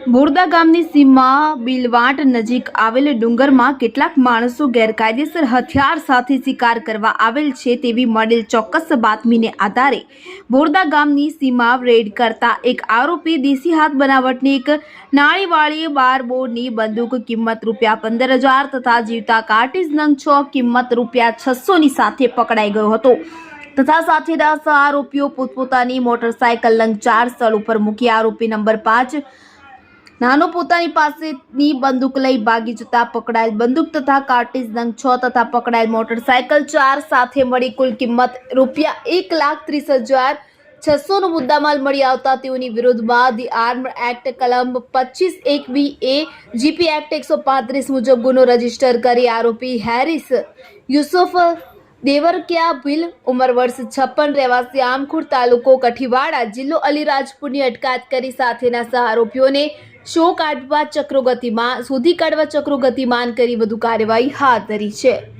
બોરદા ગામની સીમા બિલવાટ નજીક આવેલ ડુંગરમાં કેટલાક માણસો ગેરકાયદેસર હથિયાર સાથે શિકાર કરવા આવેલ છે તેવી મળેલ ચોક્કસ બાતમીને આધારે બોરદા ગામની સીમા રેડ કરતા એક આરોપી દેશી હાથ બનાવટની એક નાળીવાળી બાર બોરની બંદૂક કિંમત રૂપિયા પંદર હજાર તથા જીવતા કાર્ટીજ નંગ છ કિંમત રૂપિયા છસોની સાથે પકડાઈ ગયો હતો. તથા સાથેના સહ આરોપીઓ પોતપોતાની મોટરસાયકલ નંગ ચાર સ્થળ ઉપર મૂકી આરોપી નંબર પાંચ નાનો પોતાની પાસેની બંદૂક લઈ ભાગી જતા પકડાયેલ બંદૂક તથા કાર્ટીજ નંગ છ તથા પકડાયેલ મોટરસાયકલ ચાર સાથે મળી કુલ કિંમત રૂપિયા એક લાખ ત્રીસ હજાર છસોનો મુદ્દામાલ મળી આવતા તેઓની વિરુદ્ધમાં ધી આર્મ એક્ટ કલમ પચીસ એક બી એ જીપી એક્ટ એકસો પાંત્રીસ મુજબ ગુનો રજિસ્ટર કરી આરોપી હેરિસ યુસુફ દેવરક્યા ભીલ ઉંમર વર્ષ છપ્પન રહેવાસી આમખુર તાલુકો કઠીવાડા જિલ્લો અલીરાજપુરની અટકાયત કરી સાથેના સહ આરોપીઓને શો કાઢવા ચક્રો ગતિમાં શોધી કાઢવા ચક્રો ગતિમાન કરી વધુ કાર્યવાહી હાથ ધરી છે.